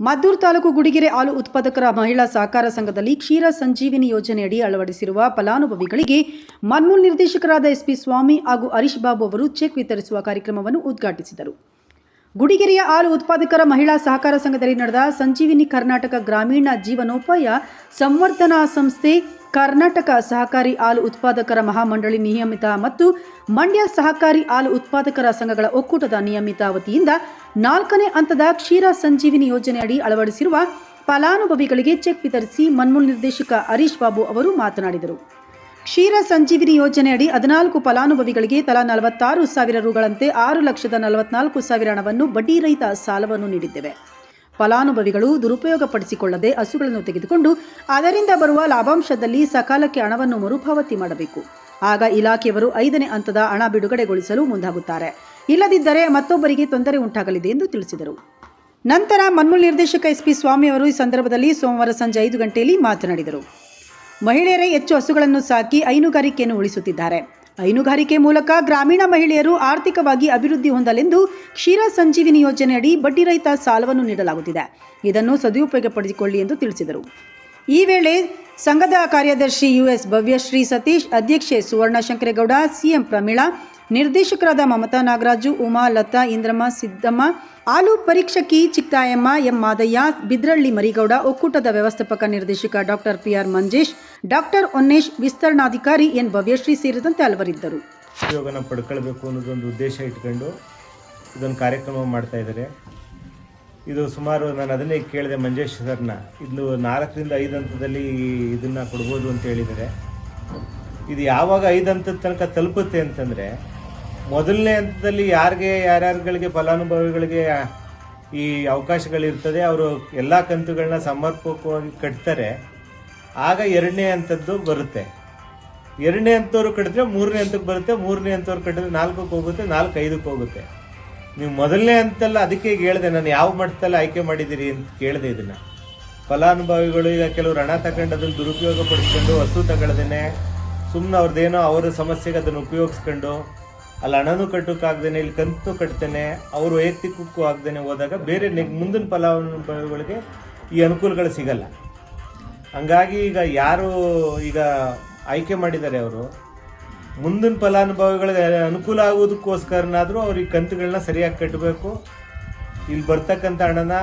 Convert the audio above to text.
ಮದ್ದೂರು ತಾಲೂಕು ಗುಡಿಗೆರೆ ಹಾಲು ಉತ್ಪಾದಕರ ಮಹಿಳಾ ಸಹಕಾರ ಸಂಘದಲ್ಲಿ ಕ್ಷೀರ ಸಂಜೀವಿನಿ ಯೋಜನೆಯಡಿ ಅಳವಡಿಸಿರುವ ಫಲಾನುಭವಿಗಳಿಗೆ ಮನ್ಮೂಲ್ ನಿರ್ದೇಶಕರಾದ ಎಸ್ಪಿ ಸ್ವಾಮಿ ಹಾಗೂ ಹರೀಶ್ ಬಾಬು ಅವರು ಚೆಕ್ ವಿತರಿಸುವ ಕಾರ್ಯಕ್ರಮವನ್ನು ಉದ್ಘಾಟಿಸಿದರು. ಗುಡಿಗೆರೆಯ ಹಾಲು ಉತ್ಪಾದಕರ ಮಹಿಳಾ ಸಹಕಾರ ಸಂಘದಲ್ಲಿ ನಡೆದ ಸಂಜೀವಿನಿ ಕರ್ನಾಟಕ ಗ್ರಾಮೀಣ ಜೀವನೋಪಾಯ ಸಂವರ್ಧನಾ ಸಂಸ್ಥೆ ಕರ್ನಾಟಕ ಸಹಕಾರಿ ಹಾಲು ಉತ್ಪಾದಕರ ಮಹಾಮಂಡಳಿ ನಿಯಮಿತ ಮತ್ತು ಮಂಡ್ಯ ಸಹಕಾರಿ ಹಾಲು ಉತ್ಪಾದಕರ ಸಂಘಗಳ ಒಕ್ಕೂಟದ ನಿಯಮಿತ ವತಿಯಿಂದ ನಾಲ್ಕನೇ ಹಂತದ ಕ್ಷೀರ ಸಂಜೀವಿನಿ ಯೋಜನೆಯಡಿ ಅಳವಡಿಸಿರುವ ಫಲಾನುಭವಿಗಳಿಗೆ ಚೆಕ್ ವಿತರಿಸಿ ಮನ್ಮೂಲ್ ನಿರ್ದೇಶಕ ಹರೀಶ್ ಬಾಬು ಅವರು ಮಾತನಾಡಿದರು. ಕ್ಷೀರ ಸಂಜೀವಿನಿ ಯೋಜನೆಯಡಿ ಹದಿನಾಲ್ಕು ಫಲಾನುಭವಿಗಳಿಗೆ ತಲಾ ನಲವತ್ತಾರು ಸಾವಿರ ರುಗಳಂತೆ ಆರು ಲಕ್ಷದ ನಲವತ್ನಾಲ್ಕು ಸಾವಿರ ಹಣವನ್ನು ಬಡ್ಡಿರಹಿತ ಸಾಲವನ್ನು ನೀಡಿದ್ದೇವೆ. ಫಲಾನುಭವಿಗಳು ದುರುಪಯೋಗಪಡಿಸಿಕೊಳ್ಳದೆ ಹಸುಗಳನ್ನು ತೆಗೆದುಕೊಂಡು ಅದರಿಂದ ಬರುವ ಲಾಭಾಂಶದಲ್ಲಿ ಸಕಾಲಕ್ಕೆ ಹಣವನ್ನು ಮರುಪಾವತಿ ಮಾಡಬೇಕು. ಆಗ ಇಲಾಖೆಯವರು ಐದನೇ ಹಂತದ ಹಣ ಬಿಡುಗಡೆಗೊಳಿಸಲು ಮುಂದಾಗುತ್ತಾರೆ. ಇಲ್ಲದಿದ್ದರೆ ಮತ್ತೊಬ್ಬರಿಗೆ ತೊಂದರೆ ಉಂಟಾಗಲಿದೆ ಎಂದು ತಿಳಿಸಿದರು. ನಂತರ ಮನ್ಮೂಲ್ ನಿರ್ದೇಶಕ ಎಸ್ಪಿ ಸ್ವಾಮಿ ಅವರು ಈ ಸಂದರ್ಭದಲ್ಲಿ ಸೋಮವಾರ ಸಂಜೆ ಐದು ಗಂಟೆಯಲ್ಲಿ ಮಾತನಾಡಿದರು. ಮಹಿಳೆಯರೇ ಹೆಚ್ಚು ಹಸುಗಳನ್ನು ಸಾಕಿ ಹೈನುಗಾರಿಕೆಯನ್ನು ಉಳಿಸುತ್ತಿದ್ದಾರೆ. ಹೈನುಗಾರಿಕೆ ಮೂಲಕ ಗ್ರಾಮೀಣ ಮಹಿಳೆಯರು ಆರ್ಥಿಕವಾಗಿ ಅಭಿವೃದ್ಧಿ ಹೊಂದಲೆಂದು ಕ್ಷೀರ ಸಂಜೀವಿನಿ ಯೋಜನೆಯಡಿ ಬಡ್ಡಿರಹಿತ ಸಾಲವನ್ನು ನೀಡಲಾಗುತ್ತಿದೆ. ಇದನ್ನು ಸದುಪಯೋಗಪಡಿಸಿಕೊಳ್ಳಿ ಎಂದು ತಿಳಿಸಿದರು. ಈ ವೇಳೆ ಸಂಘದ ಕಾರ್ಯದರ್ಶಿ ಯುಎಸ್ ಭವ್ಯಶ್ರೀ ಸತೀಶ್, ಅಧ್ಯಕ್ಷೆ ಸುವರ್ಣ ಶಂಕರೇಗೌಡ ಸಿಎಂ ಪ್ರಮೀಳಾ ನಿರ್ದೇಶಕರಾದ ಮಮತಾ ನಾಗರಾಜು, ಉಮಾ, ಲತಾ, ಇಂದ್ರಮ್ಮ, ಸಿದ್ದಮ್ಮ ಆಲು ಪರೀಕ್ಷಕಿ ಚಿಕ್ತಾಯಮ್ಮ ಎಂ ಮಾದಯ್ಯ, ಬಿದ್ರಳ್ಳಿ ಮರಿಗೌಡ, ಒಕ್ಕೂಟದ ವ್ಯವಸ್ಥಾಪಕ ನಿರ್ದೇಶಕ doctor P R Manjesh, doctor Onnesh, ವಿಸ್ತರಣಾಧಿಕಾರಿ N Bhavyashree ಸೇರಿದಂತೆ ಹಲವರಿದ್ದರು. ಉದ್ಯೋಗನ ಪಡ್ಕೊಳ್ಬೇಕು ಅನ್ನೋದೊಂದು ಉದ್ದೇಶ ಇಟ್ಕೊಂಡು ಇದೊಂದು ಕಾರ್ಯಕ್ರಮ ಮಾಡ್ತಾ ಇದ್ದಾರೆ. ಇದು ಸುಮಾರು ನಾನು ಅದನ್ನೇ ಕೇಳಿದೆ ಮಂಜೇಶ್ ಸರ್ನ. ಇದು ನಾಲ್ಕರಿಂದ ಐದು ಹಂತದಲ್ಲಿ ಇದನ್ನು ಕೊಡ್ಬೋದು ಅಂತ ಹೇಳಿದ್ದಾರೆ. ಇದು ಯಾವಾಗ ಐದು ಹಂತದ ತನಕ ತಲುಪುತ್ತೆ ಅಂತಂದರೆ ಮೊದಲನೇ ಹಂತದಲ್ಲಿ ಯಾರಿಗೆ, ಯಾರ್ಯಾರುಗಳಿಗೆ ಫಲಾನುಭವಿಗಳಿಗೆ ಈ ಅವಕಾಶಗಳಿರ್ತದೆ, ಅವರು ಎಲ್ಲ ಕಂತುಗಳನ್ನ ಸಮರ್ಪಕವಾಗಿ ಕಟ್ತಾರೆ. ಆಗ ಎರಡನೇ ಹಂತದ್ದು ಬರುತ್ತೆ. ಎರಡನೇ ಹಂತವ್ರು ಕಟ್ಟಿದ್ರೆ ಮೂರನೇ ಹಂತಕ್ಕೆ ಬರುತ್ತೆ, ಮೂರನೇ ಹಂತವ್ರು ಕಟ್ಟಿದ್ರೆ ನಾಲ್ಕಕ್ಕೆ ಹೋಗುತ್ತೆ, ನಾಲ್ಕು ಐದಕ್ಕೆ ಹೋಗುತ್ತೆ. ನೀವು ಮೊದಲನೇ ಹಂತಲ್ಲ ಅದಕ್ಕೆ ಹೇಳಿದೆ, ನಾನು ಯಾವ ಮಟ್ಟದಲ್ಲಿ ಆಯ್ಕೆ ಮಾಡಿದ್ದೀರಿ ಅಂತ ಕೇಳಿದೆ ಇದನ್ನ. ಫಲಾನುಭವಿಗಳು ಈಗ ಕೆಲವರು ಹಣ ತಗೊಂಡು ಅದನ್ನು ದುರುಪಯೋಗ ಪಡಿಸ್ಕೊಂಡು ವಸ್ತು ತಗೊಳ್ದೇನೆ ಸುಮ್ಮನೆ ಅವ್ರದ್ದೇನೋ ಅವರ ಸಮಸ್ಯೆಗೆ ಅದನ್ನು ಉಪಯೋಗಿಸ್ಕೊಂಡು ಅಲ್ಲಿ ಹಣನೂ ಕಟ್ಟೋಕ್ಕಾಗ್ದೇನೆ ಇಲ್ಲಿ ಕಂತು ಕಟ್ತೇನೆ, ಅವರು ವೈಯಕ್ತಿಕಕ್ಕೂ ಆಗ್ದೇನೆ ಹೋದಾಗ ಬೇರೆ ನೆಗ್ ಮುಂದಿನ ಫಲಾನುಭವಿಗಳಿಗೆ ಈ ಅನುಕೂಲಗಳು ಸಿಗಲ್ಲ. ಹಂಗಾಗಿ ಈಗ ಯಾರು ಈಗ ಆಯ್ಕೆ ಮಾಡಿದ್ದಾರೆ ಅವರು, ಮುಂದಿನ ಫಲಾನುಭವಿಗಳಿಗೆ ಅನುಕೂಲ ಆಗೋದಕ್ಕೋಸ್ಕರನಾದರೂ ಅವ್ರಿಗೆ ಕಂತುಗಳನ್ನ ಸರಿಯಾಗಿ ಕಟ್ಟಬೇಕು. ಇಲ್ಲಿ ಬರ್ತಕ್ಕಂಥ ಹಣನ